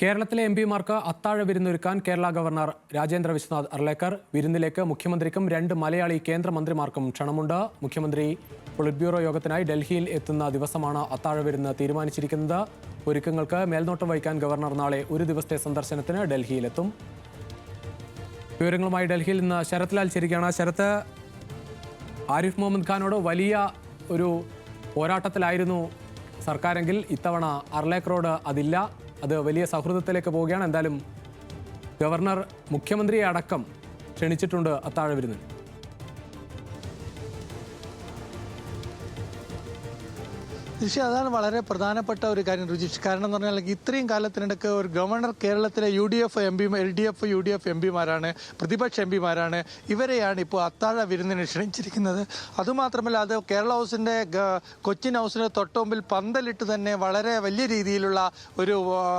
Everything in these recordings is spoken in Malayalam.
കേരളത്തിലെ എം പിമാർക്ക് അത്താഴ വിരുന്നൊരുക്കാൻ കേരള ഗവർണർ രാജേന്ദ്ര വിശ്വനാഥ് അർലേക്കർ വിരുന്നിലേക്ക് മുഖ്യമന്ത്രിക്കും രണ്ട് മലയാളി കേന്ദ്രമന്ത്രിമാർക്കും ക്ഷണമുണ്ട്. മുഖ്യമന്ത്രി പൊളിറ്റ് ബ്യൂറോ യോഗത്തിനായി ഡൽഹിയിൽ എത്തുന്ന ദിവസമാണ് അത്താഴ വിരുന്ന് തീരുമാനിച്ചിരിക്കുന്നത്. ഒരുക്കങ്ങൾക്ക് മേൽനോട്ടം വഹിക്കാൻ ഗവർണർ നാളെ ഒരു ദിവസത്തെ സന്ദർശനത്തിന് ഡൽഹിയിലെത്തും. വിവരങ്ങളുമായി ഡൽഹിയിൽ നിന്ന് ശരത് ലാൽ ചേരുകയാണ്. ശരത് ആരിഫ് മുഹമ്മദ് ഖാനോട് വലിയ ഒരു പോരാട്ടത്തിലായിരുന്നു സർക്കാരെങ്കിൽ. ഇത്തവണ അർലേക്കറോട് അതില്ല. അത് വലിയ സൗഹൃദത്തിലേക്ക് പോവുകയാണ്. എന്തായാലും ഗവർണർ മുഖ്യമന്ത്രിയെ അടക്കം ക്ഷണിച്ചിട്ടുണ്ട് അത്താഴ വിരുന്നിന് ഋഷി അതാണ് വളരെ പ്രധാനപ്പെട്ട ഒരു കാര്യം രുചിഷ് കാരണം എന്ന് പറഞ്ഞാൽ ഇത്രയും കാലത്തിനിടയ്ക്ക് ഒരു ഗവർണർ കേരളത്തിലെ U D F M P L D F U D F M പിമാരാണ് പ്രതിപക്ഷ എം പിമാരാണ് ഇവരെയാണ് ഇപ്പോൾ അത്താഴ വിരുന്നിന് ക്ഷണിച്ചിരിക്കുന്നത്. അതുമാത്രമല്ല അത് കേരള ഹൗസിന്റെ കൊച്ചിൻ ഹൗസിന് തൊട്ടുമുമ്പിൽ പന്തലിട്ട് തന്നെ വളരെ വലിയ രീതിയിലുള്ള ഒരു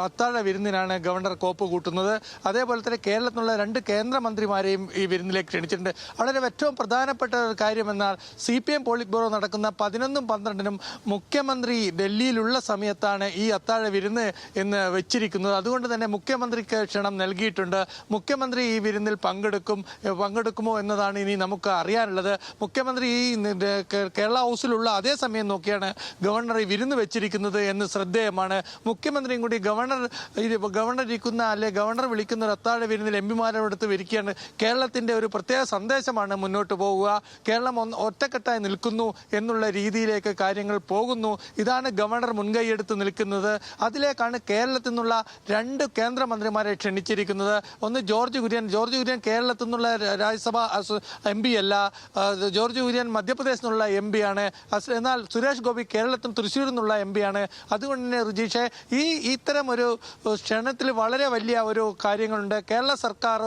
അത്താഴ വിരുന്നിനാണ് ഗവർണർ കോപ്പ് കൂട്ടുന്നത്. അതേപോലെ തന്നെ കേരളത്തിലുള്ള രണ്ട് കേന്ദ്രമന്ത്രിമാരെയും ഈ വിരുന്നിലേക്ക് ക്ഷണിച്ചിട്ടുണ്ട്. വളരെ ഏറ്റവും പ്രധാനപ്പെട്ട ഒരു കാര്യമെന്നാൽ C P M polit bureau നടക്കുന്ന പതിനൊന്നും പന്ത്രണ്ടിനും മുഖ്യമന്ത്രി ഡൽഹിയിലുള്ള സമയത്താണ് ഈ അത്താഴ വിരുന്ന് ഇന്ന് വെച്ചിരിക്കുന്നത്. അതുകൊണ്ട് തന്നെ മുഖ്യമന്ത്രിക്ക് ക്ഷണം നൽകിയിട്ടുണ്ട്. മുഖ്യമന്ത്രി ഈ വിരുന്നിൽ പങ്കെടുക്കും പങ്കെടുക്കുമോ എന്നതാണ് ഇനി നമുക്ക് അറിയാനുള്ളത്. മുഖ്യമന്ത്രി ഈ കേരള ഹൗസിലുള്ള അതേ സമയം നോക്കിയാണ് ഗവർണർ ഈ വിരുന്ന് വെച്ചിരിക്കുന്നത് എന്ന് ശ്രദ്ധേയമാണ്. മുഖ്യമന്ത്രിയും കൂടി ഗവർണർ ഗവർണർ ഇരിക്കുന്ന അല്ലെ ഗവർണർ വിളിക്കുന്ന ഒരു അത്താഴ വിരുന്നിൽ എം പിമാരോടടുത്ത് വരികയാണ്. കേരളത്തിന്റെ ഒരു പ്രത്യേക സന്ദേശമാണ് മുന്നോട്ട് പോവുക. കേരളം ഒറ്റക്കെട്ടായി നിൽക്കുന്നു എന്നുള്ള രീതിയിലേക്ക് കാര്യങ്ങൾ പോകുന്നു. ഇതാണ് ഗവർണർ മുൻകൈയെടുത്ത് നിൽക്കുന്നത്. അതിലേക്കാണ് കേരളത്തിൽ നിന്നുള്ള രണ്ട് കേന്ദ്രമന്ത്രിമാരെ ക്ഷണിച്ചിരിക്കുന്നത്. ഒന്ന് ജോർജ് കുര്യൻ. ജോർജ് കുര്യൻ കേരളത്തിൽ നിന്നുള്ള രാജ്യസഭ എം പി അല്ല. ജോർജ് കുര്യൻ മധ്യപ്രദേശിൽ നിന്നുള്ള എം പി ആണ് എന്നാൽ സുരേഷ് ഗോപി കേരളത്തിൽ തൃശ്ശൂരിൽ നിന്നുള്ള എം പി ആണ് അതുകൊണ്ട് തന്നെ റുജീഷെ ഈ ഇത്തരം ഒരു ക്ഷണത്തിൽ വളരെ വലിയ ഒരു കാര്യങ്ങളുണ്ട്. കേരള സർക്കാർ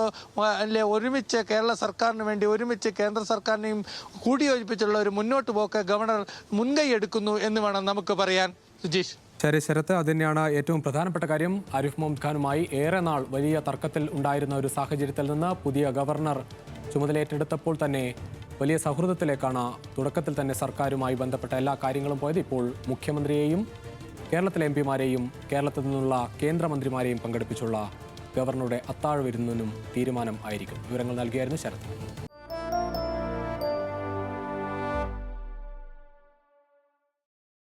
അല്ലെ ഒരുമിച്ച് കേരള സർക്കാരിന് വേണ്ടി ഒരുമിച്ച് കേന്ദ്ര സർക്കാരിനെയും കൂടിയോജിപ്പിച്ചുള്ള ഒരു മുന്നോട്ട് പോക്ക് ഗവർണർ മുൻകൈ എടുക്കുന്നു എന്ന് വേണം നമുക്ക് പറയാൻ. സുജീഷ്. ശരി ശരത്ത് അത് തന്നെയാണ് ഏറ്റവും പ്രധാനപ്പെട്ട കാര്യം. ആരിഫ് മുഹമ്മദ് ഖാനുമായി ഏറെ നാൾ വലിയ തർക്കത്തിൽ ഉണ്ടായിരുന്ന ഒരു സാഹചര്യത്തിൽ നിന്ന് പുതിയ ഗവർണർ ചുമതലയേറ്റെടുത്തപ്പോൾ തന്നെ വലിയ സൗഹൃദത്തിലേക്കാണ് തുടക്കത്തിൽ തന്നെ സർക്കാരുമായി ബന്ധപ്പെട്ട എല്ലാ കാര്യങ്ങളും പോയത്. ഇപ്പോൾ മുഖ്യമന്ത്രിയെയും കേരളത്തിലെ എം പിമാരെയും കേരളത്തിൽ നിന്നുള്ള കേന്ദ്രമന്ത്രിമാരെയും പങ്കെടുപ്പിച്ചുള്ള ഗവർണറുടെ അത്താഴ വിരുന്നിനും തീരുമാനം ആയിരിക്കും. വിവരങ്ങൾ നൽകിയായിരുന്നു ശരത്.